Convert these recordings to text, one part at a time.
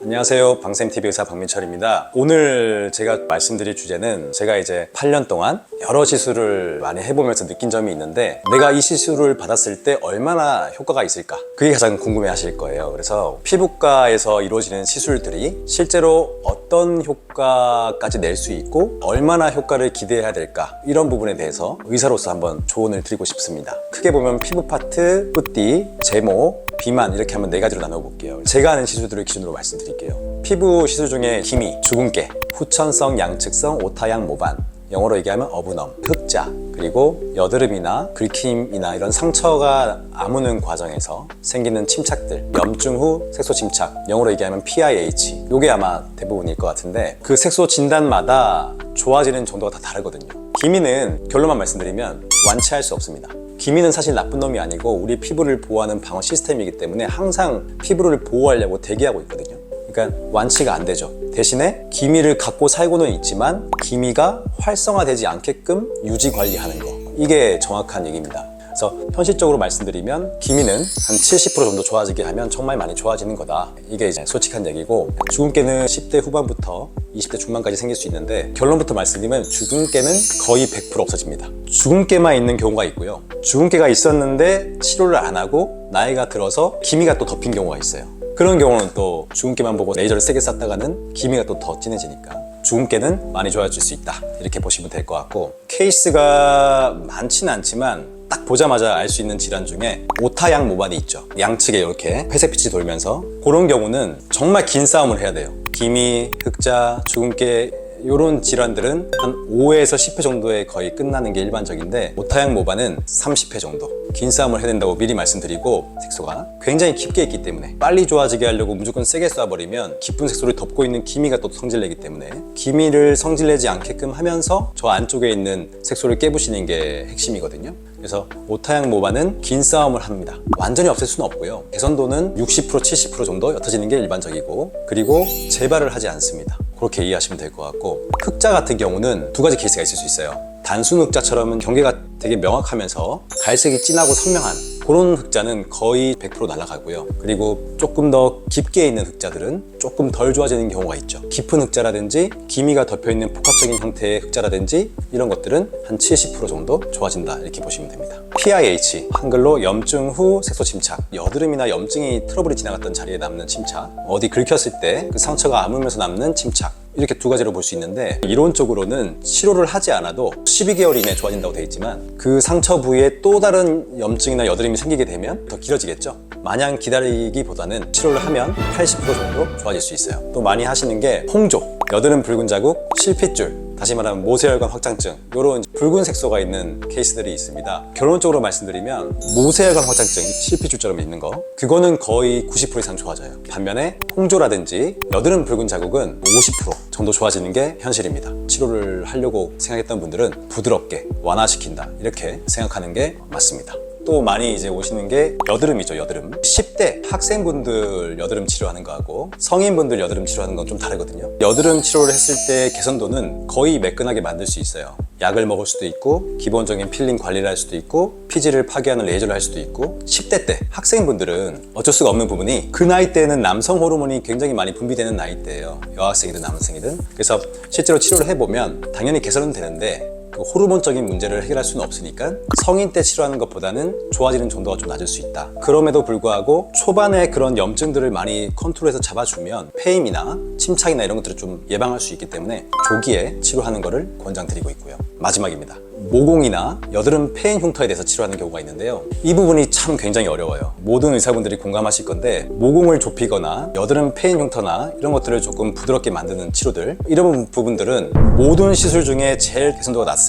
안녕하세요. 방쌤TV 의사 박민철입니다. 오늘 제가 말씀드릴 주제는 제가 이제 8년 동안 여러 시술을 많이 해보면서 느낀 점이 있는데 내가 이 시술을 받았을 때 얼마나 효과가 있을까? 그게 가장 궁금해 하실 거예요. 그래서 피부과에서 이루어지는 시술들이 실제로 어떤 효과까지 낼 수 있고 얼마나 효과를 기대해야 될까? 이런 부분에 대해서 의사로서 한번 조언을 드리고 싶습니다. 크게 보면 피부 파트, 뿌띠, 제모, 비만 이렇게 한번 네 가지로 나눠볼게요. 제가 하는 시술들을 기준으로 말씀드릴게요. 피부 시술 중에 기미, 주근깨, 후천성, 양측성, 오타양, 모반, 영어로 얘기하면 어부넘, 흑자, 그리고 여드름이나 긁힘이나 이런 상처가 아무는 과정에서 생기는 침착들, 염증 후 색소 침착, 영어로 얘기하면 PIH. 요게 아마 대부분일 것 같은데 그 색소 진단마다 좋아지는 정도가 다 다르거든요. 기미는 결론만 말씀드리면 완치할 수 없습니다. 기미는 사실 나쁜 놈이 아니고 우리 피부를 보호하는 방어 시스템이기 때문에 항상 피부를 보호하려고 대기하고 있거든요. 그러니까 완치가 안 되죠. 대신에 기미를 갖고 살고는 있지만 기미가 활성화되지 않게끔 유지 관리하는 거. 이게 정확한 얘기입니다. 그래서 현실적으로 말씀드리면 기미는 한 70% 정도 좋아지게 하면 정말 많이 좋아지는 거다. 이게 이제 솔직한 얘기고 주근깨는 10대 후반부터 20대 중반까지 생길 수 있는데 결론부터 말씀드리면 주근깨는 거의 100% 없어집니다. 주근깨만 있는 경우가 있고요. 주근깨가 있었는데 치료를 안 하고 나이가 들어서 기미가 또 덮인 경우가 있어요. 그런 경우는 또 주근깨만 보고 레이저를 세게 쐈다가는 기미가 또 더 진해지니까 주근깨는 많이 좋아질 수 있다. 이렇게 보시면 될 것 같고 케이스가 많지는 않지만 딱 보자마자 알 수 있는 질환 중에 오타양 모반이 있죠. 양측에 이렇게 회색빛이 돌면서. 그런 경우는 정말 긴 싸움을 해야 돼요. 기미, 흑자, 주근깨 이런 질환들은 한 5회에서 10회 정도에 거의 끝나는 게 일반적인데 오타양 모반은 30회 정도. 긴 싸움을 해야 된다고 미리 말씀드리고 색소가 굉장히 깊게 있기 때문에 빨리 좋아지게 하려고 무조건 세게 쏴버리면 깊은 색소를 덮고 있는 기미가 또 성질내기 때문에 기미를 성질내지 않게끔 하면서 저 안쪽에 있는 색소를 깨부시는 게 핵심이거든요. 그래서 오타양 모반은 긴 싸움을 합니다. 완전히 없앨 수는 없고요. 개선도는 60% 70% 정도 옅어지는 게 일반적이고 그리고 재발을 하지 않습니다 그렇게 이해하시면 될 것 같고 흑자 같은 경우는 두 가지 케이스가 있을 수 있어요. 단순 흑자처럼은 경계가 되게 명확하면서 갈색이 진하고 선명한 그런 흑자는 거의 100% 날아가고요. 그리고 조금 더 깊게 있는 흑자들은 조금 덜 좋아지는 경우가 있죠. 깊은 흑자라든지 기미가 덮여 있는 복합적인 형태의 흑자라든지 이런 것들은 한 70% 정도 좋아진다 이렇게 보시면 됩니다. PIH 한글로 염증 후 색소 침착 여드름이나 염증이 트러블이 지나갔던 자리에 남는 침착 어디 긁혔을 때 그 상처가 아물면서 남는 침착 이렇게 두 가지로 볼 수 있는데 이론적으로는 치료를 하지 않아도 12개월 이내에 좋아진다고 돼 있지만 그 상처 부위에 또 다른 염증이나 여드름이 생기게 되면 더 길어지겠죠. 마냥 기다리기보다는 치료를 하면 80% 정도 좋아질 수 있어요. 또 많이 하시는 게 홍조 여드름 붉은 자국 실핏줄 다시 말하면 모세혈관 확장증 이런 붉은 색소가 있는 케이스들이 있습니다. 결론적으로 말씀드리면 모세혈관 확장증 실핏줄처럼 있는 거 그거는 거의 90% 이상 좋아져요. 반면에 홍조라든지 여드름 붉은 자국은 50% 정도 좋아지는 게 현실입니다. 치료를 하려고 생각했던 분들은 부드럽게 완화시킨다 이렇게 생각하는 게 맞습니다 또 많이 이제 오시는 게 여드름이죠 여드름. 10대 학생분들 여드름 치료하는 거하고 성인분들 여드름 치료하는 건 좀 다르거든요. 여드름 치료를 했을 때 개선도는 거의 매끈하게 만들 수 있어요. 약을 먹을 수도 있고 기본적인 필링 관리를 할 수도 있고 피지를 파괴하는 레이저를 할 수도 있고 10대 때 학생분들은 어쩔 수가 없는 부분이 그 나이 때는 남성 호르몬이 굉장히 많이 분비되는 나이대예요. 여학생이든 남학생이든. 그래서 실제로 치료를 해보면 당연히 개선은 되는데 그 호르몬적인 문제를 해결할 수는 없으니까 성인 때 치료하는 것보다는 좋아지는 정도가 좀 낮을 수 있다. 그럼에도 불구하고 초반에 그런 염증들을 많이 컨트롤해서 잡아주면 폐임이나 침착이나 이런 것들을 좀 예방할 수 있기 때문에 조기에 치료하는 것을 권장드리고 있고요. 마지막입니다. 모공이나 여드름 폐인 흉터에 대해서 치료하는 경우가 있는데요. 이 부분이 참 굉장히 어려워요. 모든 의사분들이 공감하실 건데 모공을 좁히거나 여드름 폐인 흉터나 이런 것들을 조금 부드럽게 만드는 치료들 이런 부분들은 모든 시술 중에 제일 개선도가 낮습니다.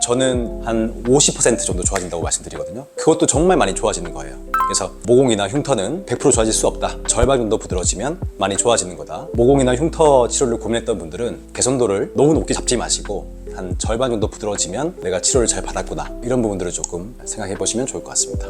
저는 한 50% 정도 좋아진다고 말씀드리거든요. 그것도 정말 많이 좋아지는 거예요. 그래서 모공이나 흉터는 100% 좋아질 수 없다. 절반 정도 부드러워지면 많이 좋아지는 거다. 모공이나 흉터 치료를 고민했던 분들은 개선도를 너무 높게 잡지 마시고 한 절반 정도 부드러워지면 내가 치료를 잘 받았구나 이런 부분들을 조금 생각해 보시면 좋을 것 같습니다.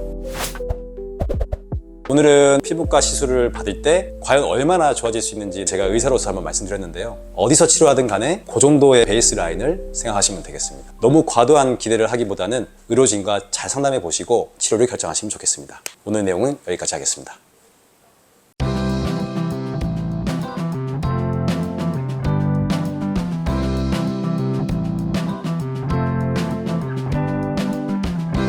오늘은 피부과 시술을 받을 때 과연 얼마나 좋아질 수 있는지 제가 의사로서 한번 말씀드렸는데요. 어디서 치료하든 간에 그 정도의 베이스 라인을 생각하시면 되겠습니다. 너무 과도한 기대를 하기보다는 의료진과 잘 상담해 보시고 치료를 결정하시면 좋겠습니다. 오늘 내용은 여기까지 하겠습니다.